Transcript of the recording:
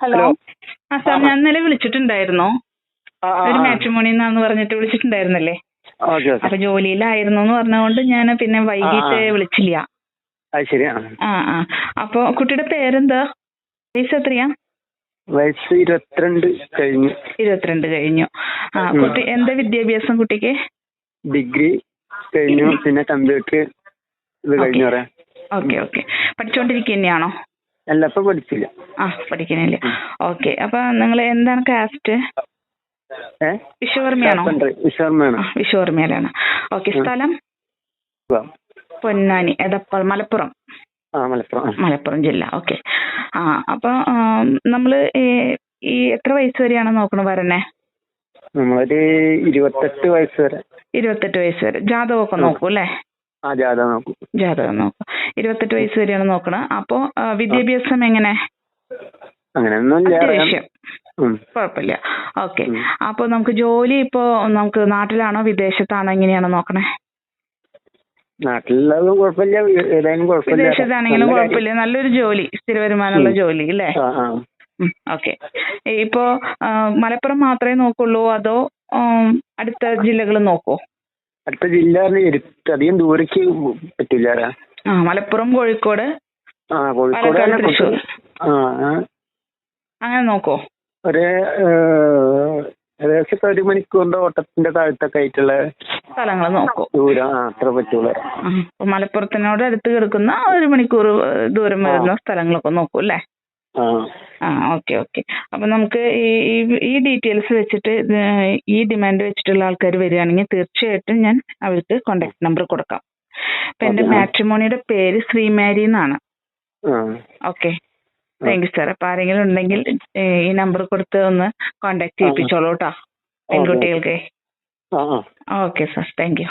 Hello. ആ sir ഞാൻ ഇന്നലെ വിളിച്ചിട്ടുണ്ടായിരുന്നു. ഒരു മാട്രിമോണിന്നാന്ന് പറഞ്ഞിട്ട് വിളിച്ചിട്ടുണ്ടായിരുന്നല്ലേ? അപ്പൊ ജോലിയിലായിരുന്നു എന്ന് പറഞ്ഞുകൊണ്ട് ഞാൻ പിന്നെ വൈകിട്ട്. വിളിച്ചില്ല. ആ. ആ അപ്പൊ കുട്ടിയുടെ പേരെന്താ? വയസ്സ് എത്രയാ? വയസ്സ് ഇരുപത്തിരണ്ട് കഴിഞ്ഞു. ഇരുപത്തിരണ്ട് കഴിഞ്ഞു. ആ കുട്ടി എന്താ വിദ്യാഭ്യാസം കുട്ടിക്ക്? ഡിഗ്രി കഴിഞ്ഞു. പിന്നെ കമ്പ്യൂട്ടർ ഇത് കഴിഞ്ഞു പറയാം. Okay okay. പഠിച്ചുകൊണ്ടിരിക്കുക തന്നെയാണോ അല്ല ഇപ്പൊ പഠിച്ചില്ല. ആ പഠിക്കുന്നില്ല ഓക്കെ. അപ്പൊ നിങ്ങൾ എന്താണ് കാസ്റ്റ് വിശ്വർമ്മയാണ് വിശ്വകർമ്മയിലാണ്. ഓക്കെ സ്ഥലം? പൊന്നാനി എടപ്പാൾ മലപ്പുറം. മലപ്പുറം. ജില്ല. ഓക്കെ. ആ അപ്പൊ നമ്മൾ ഈ എത്ര വയസ്സ് വരെയാണ് നോക്കണ വരണേ നമ്മളൊരു ഇരുപത്തെട്ട് വയസ്സ് വരെ. ഇരുപത്തെട്ട് വയസ്സ് വരെ. ജാതകമൊക്കെ. നോക്കൂ അല്ലേ? ജാഥ നോക്കും. ജാതകം നോക്കും. ഇരുപത്തെട്ട് വയസ്സ് വരെയാണ് നോക്കണത് അപ്പോ വിദ്യാഭ്യാസം എങ്ങനെ? അത്യാവശ്യം. കുഴപ്പമില്ല ഓക്കെ. അപ്പൊ നമുക്ക് ജോലി ഇപ്പോ നമുക്ക് നാട്ടിലാണോ വിദേശത്താണോ എങ്ങനെയാണോ നോക്കണേ? നാട്ടിലുള്ളതും കുഴപ്പമില്ല ഏതായാലും കുഴപ്പമില്ല വിദേശത്താണെങ്കിലും കുഴപ്പമില്ല നല്ലൊരു ജോലി. സ്ഥിര വരുമാനമുള്ള. ജോലി അല്ലേ? ഓക്കെ. ഇപ്പോ മലപ്പുറം മാത്രമേ നോക്കുള്ളൂ അതോ അടുത്ത ജില്ലകൾ നോക്കോ? അടുത്ത ജില്ല അധികം ദൂരേക്ക് പറ്റില്ല ആ മലപ്പുറം കോഴിക്കോട്. ആ കോഴിക്കോട് പാലക്കാട്, തൃശ്ശൂർ. ആ ആ. അങ്ങനെ നോക്കോ. ഒരു ഏഹ്, ഏകദേശം ഒരു മണിക്കൂറിന്റെ ഓട്ടത്തിന്റെ താഴത്തൊക്കെ ആയിട്ടുള്ള സ്ഥലങ്ങൾ നോക്കൂ. ദൂരം ആ അത്ര പറ്റുള്ളൂ. ആ, അപ്പൊ മലപ്പുറത്തിനോട് അടുത്ത് കിടക്കുന്ന ഒരു മണിക്കൂർ ഏഹ്, ദൂരം വരുന്ന സ്ഥലങ്ങളൊക്കെ നോക്കൂ അല്ലേ? ആ. ആ ഓക്കെ ഓക്കെ. അപ്പൊ നമുക്ക് ഈ ഈ- ഈ ഡീറ്റെയിൽസ് വെച്ചിട്ട് ഇത് ഈ ഡിമാൻഡ് വെച്ചിട്ടുള്ള ആൾക്കാർ വരികയാണെങ്കിൽ തീർച്ചയായിട്ടും ഞാൻ അവർക്ക് കോണ്ടാക്ട് നമ്പർ കൊടുക്കാം. ഇപ്പൊ എന്റെ മാട്രിമോണിയുടെ പേര് ശ്രീമാരി എന്നാണ്. ഓക്കെ. Thank you sir. അപ്പൊ ആരെങ്കിലും ഉണ്ടെങ്കിൽ ഈ നമ്പർ കൊടുത്ത് ഒന്ന് കോണ്ടാക്ട് ചെയ്യിപ്പിച്ചോളൂ കേട്ടോ. പെൺകുട്ടികൾക്ക്. Okay sir. Thank you.